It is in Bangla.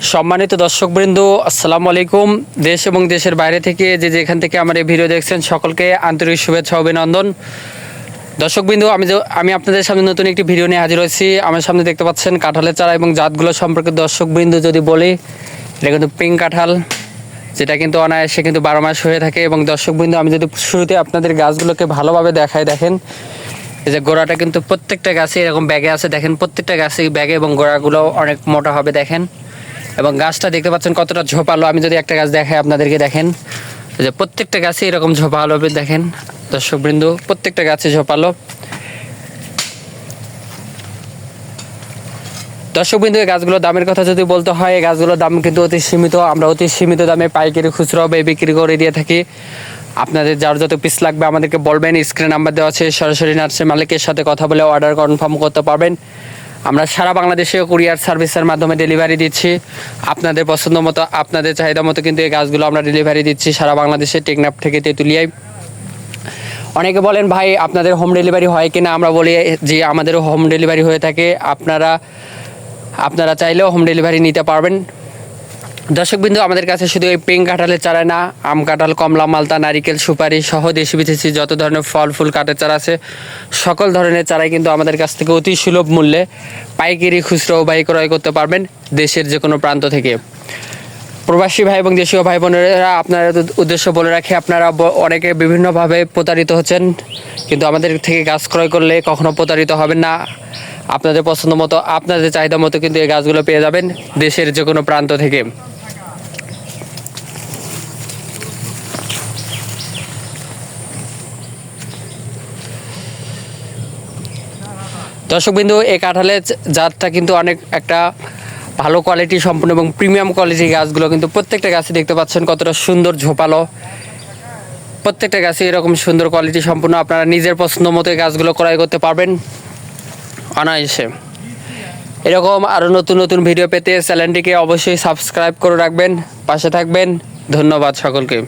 সম্মানিত দর্শকবৃন্দ, আসসালামু আলাইকুম। দেশ এবং দেশের বাইরে থেকে যে যেখান থেকে আমার এই ভিডিও দেখছেন, সকলকে আন্তরিক শুভেচ্ছা অভিনন্দন। দর্শকবৃন্দ, আমি আমি আপনাদের সামনে নতুন একটি ভিডিও নিয়ে হাজির হয়েছি। আমার সামনে দেখতে পাচ্ছেন কাঁঠালের চারা এবং জাতগুলো সম্পর্কে দর্শকবৃন্দ যদি বলি, এটা কিন্তু পিঙ্ক কাঁঠাল, যেটা কিন্তু অনায়াসে কিন্তু বারো মাস হয়ে থাকে। এবং দর্শকবৃন্দ, আমি যদি শুরুতে আপনাদের গাছগুলোকে ভালোভাবে দেখাই, দেখেন, এই যে গোড়াটা কিন্তু প্রত্যেকটা গাছে এরকম ব্যাগে আছে। দেখেন, প্রত্যেকটা গাছে ব্যাগে এবং গোড়াগুলো অনেক মোটা হবে, দেখেন। এবং গাছটা দেখতে পাচ্ছেন কতটা ঝোপালো। আমি যদি একটা গাছ দেখাই, আপনাদেরকে দেখেন। যে প্রত্যেকটা গাছে এরকম ঝোপালো দেখেন। দর্শকবৃন্দ, প্রত্যেকটা গাছে ঝোপালো। দর্শকবিন্দু, এই গাছগুলোর দামের কথা যদি বলতে হয়, এই গাছগুলোর দাম কিন্তু অতি সীমিত। আমরা অতি সীমিত দামে পাইকারি খুচরো বা বিক্রি করে দিয়ে থাকি। আপনাদের যার যত পিস লাগবে, আমাদেরকে বলবেন। স্ক্রিন নাম্বার দেওয়া আছে, সরাসরি নার্সের মালিকের সাথে কথা বলে অর্ডার কনফার্ম করতে পারবেন। আমরা সারা বাংলাদেশে কুরিয়ার সার্ভিসের মাধ্যমে ডেলিভারি দিচ্ছি। আপনাদের পছন্দ মতো, আপনাদের চাহিদা মতো কিন্তু এই গাছগুলো আমরা ডেলিভারি দিচ্ছি সারা বাংলাদেশে টেকনাপ থেকে তেঁতুলিয়ায়। অনেকে বলেন, ভাই, আপনাদের হোম ডেলিভারি হয় কিনা? আমরা বলি যে আমাদেরও হোম ডেলিভারি হয়ে থাকে। আপনারা আপনারা চাইলেও হোম ডেলিভারি নিতে পারবেন। দর্শকবিন্দু, আমাদের কাছে শুধু এই পিঙ্ক কাঁঠালের চারা না, আম কাঁঠাল, কমলা, মালতা, নারিকেল, সুপারি সহ দেশি বিদেশি যত ধরনের ফল, ফুল কাঠের চারা আছে, সকল ধরনের চারাই কিন্তু আমাদের কাছ থেকে অতি সুলভ মূল্যে পাইকারি খুচরো বাই ক্রয় করতে পারবেন দেশের যে কোনো প্রান্ত থেকে। প্রবাসী ভাই এবং দেশীয় ভাই বোনেরা, আপনারা উদ্দেশ্য বলে রাখি, আপনারা অনেকে বিভিন্নভাবে প্রতারিত হচ্ছেন, কিন্তু আমাদের থেকে গাছ ক্রয় করলে কখনো প্রতারিত হবেন না। আপনাদের পছন্দ মতো, আপনাদের চাহিদা মতো কিন্তু এই গাছগুলো পেয়ে যাবেন দেশের যে কোনো প্রান্ত থেকে। দর্শকবিন্দু, এই কাঁঠালের জাতটা কিন্তু অনেক একটা ভালো কোয়ালিটি সম্পূর্ণ এবং প্রিমিয়াম কোয়ালিটির গাছগুলো কিন্তু প্রত্যেকটা গাছে দেখতে পাচ্ছেন কতটা সুন্দর ঝোপালো। প্রত্যেকটা গাছে এরকম সুন্দর কোয়ালিটি সম্পূর্ণ আপনারা নিজের পছন্দ মতো গাছগুলো ক্রয় করতে পারবেন অনায়াসে। এরকম আরও নতুন নতুন ভিডিও পেতে চ্যানেলটিকে অবশ্যই সাবস্ক্রাইব করে রাখবেন। পাশে থাকবেন। ধন্যবাদ সকলকে।